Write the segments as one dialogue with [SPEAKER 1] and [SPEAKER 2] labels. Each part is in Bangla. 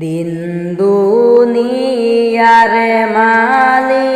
[SPEAKER 1] দিন দুনিয়ার মালিক।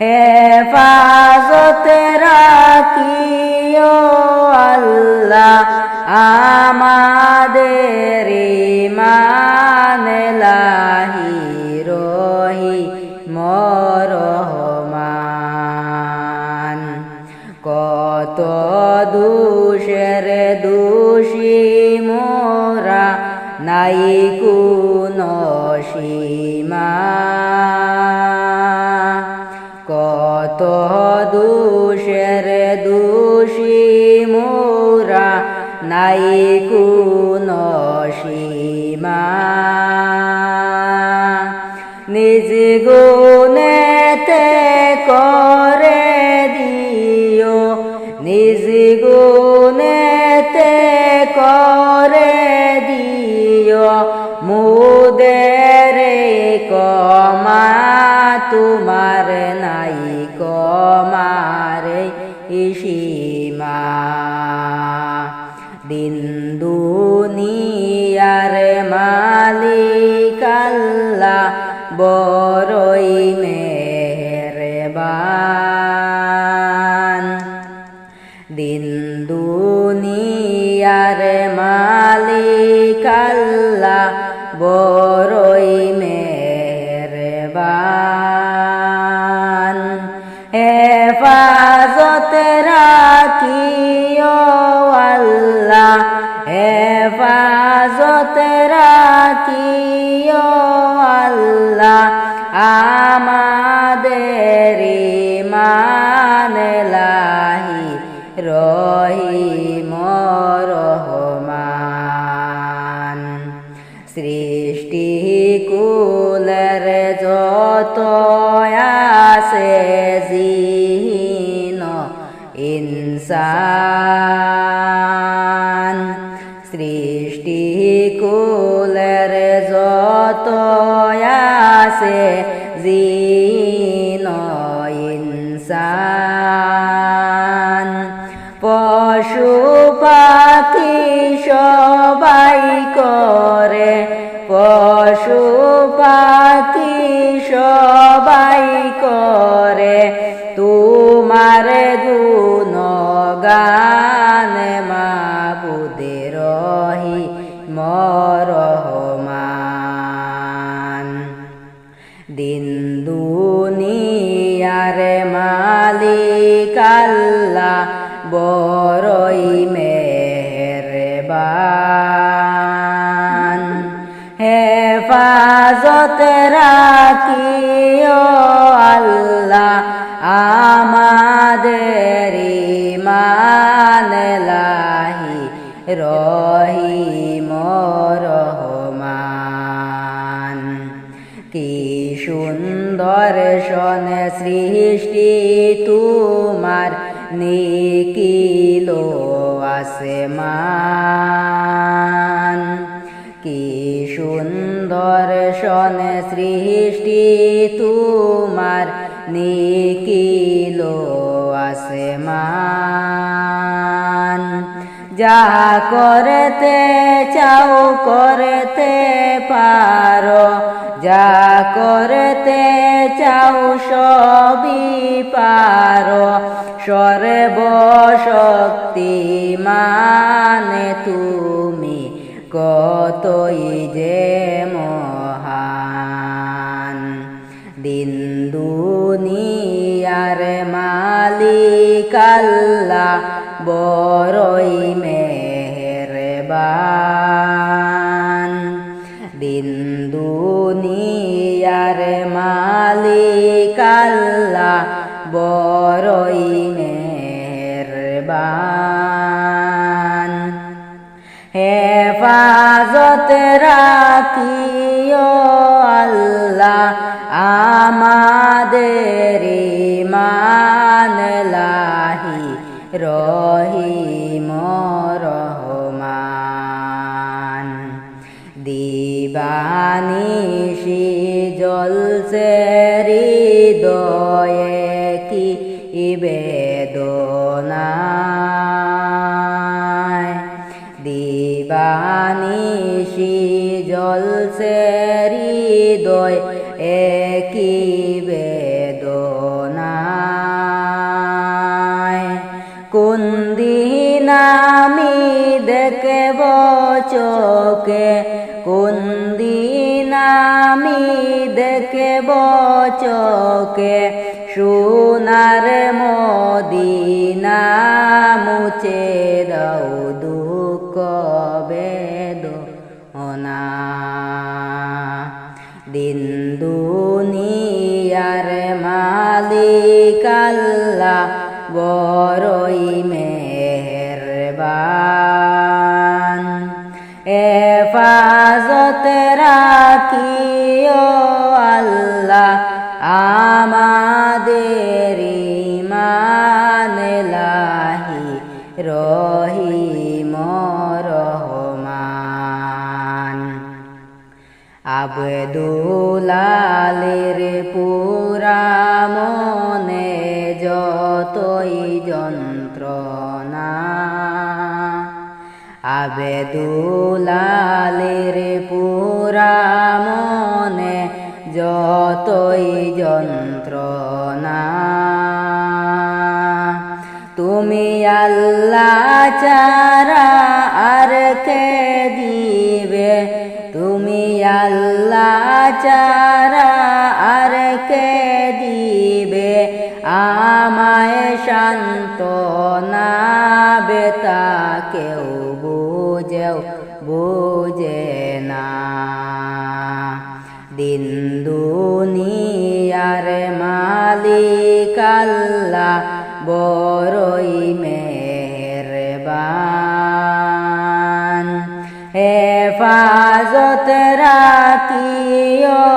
[SPEAKER 1] হেফাজত রাখিও আল্লাহ আমাদের ইমান রহি মরহমান। কত দুষের দোষী মোরা নাই কোন সীমা কত দুষের দোষী মোরা নাই কোন সীমা। কমারে ইসীমা। দিন হেফাজত ইনসান। সৃষ্টি কুলের যত আছে জিন ইনসান। পশু গান মাবুদে রহি মরহমান। দিন দুনিয়ার মালিক আল্লাহ বড়ই মেহরবান। হেফাজত রাখিও আল্লাহ। লাহি রহিম রহমান। কি সুন্দর সন সৃষ্টি তোমার নিকিল আসমান। কি সুন্দর সন সৃষ্টি তোমার নিকিল আসমান। যা করতে চাও, করতে পারো। যা করতে চাও, সবই পারো। সর্বশক্তিমান তুমি কতই যে মহান। দিন দুনিয়ার মালিক আল্লাহ রাখিও আল্লাহ আমাদের ইমান লাহি রহিম রহমান। দিবানিশি জলসে হৃদয়ে দিবানিশি জলসে হৃদয়, একই বেদনায়। কোন দিন আমি দেখব চোখে? কোন দিন আমি দেখব চোখে? সোনার মদিনা মুছে বেদনা দিন দুনিয়ার মালিক আল্লাহ বড়ই মেহেরবান। এফাজত রাখিও আল্লাহ আমাদের আবদুলালের পুরা মনে যতই যন্ত্রণা, আবেদুলালের পুরা মনে যতই যন্ত্রণা, তুমি আল্লাহ চারা আর কে দিবে? তুমি আল্লাহ চারা আর কে দিবে আমায় শান্ত না বেতা কেউ বুঝেও বুঝে না। দিন দুনিয়ার মালিক আল্লাহ বড়ই মেহেরবান। হেফাজত রাখিও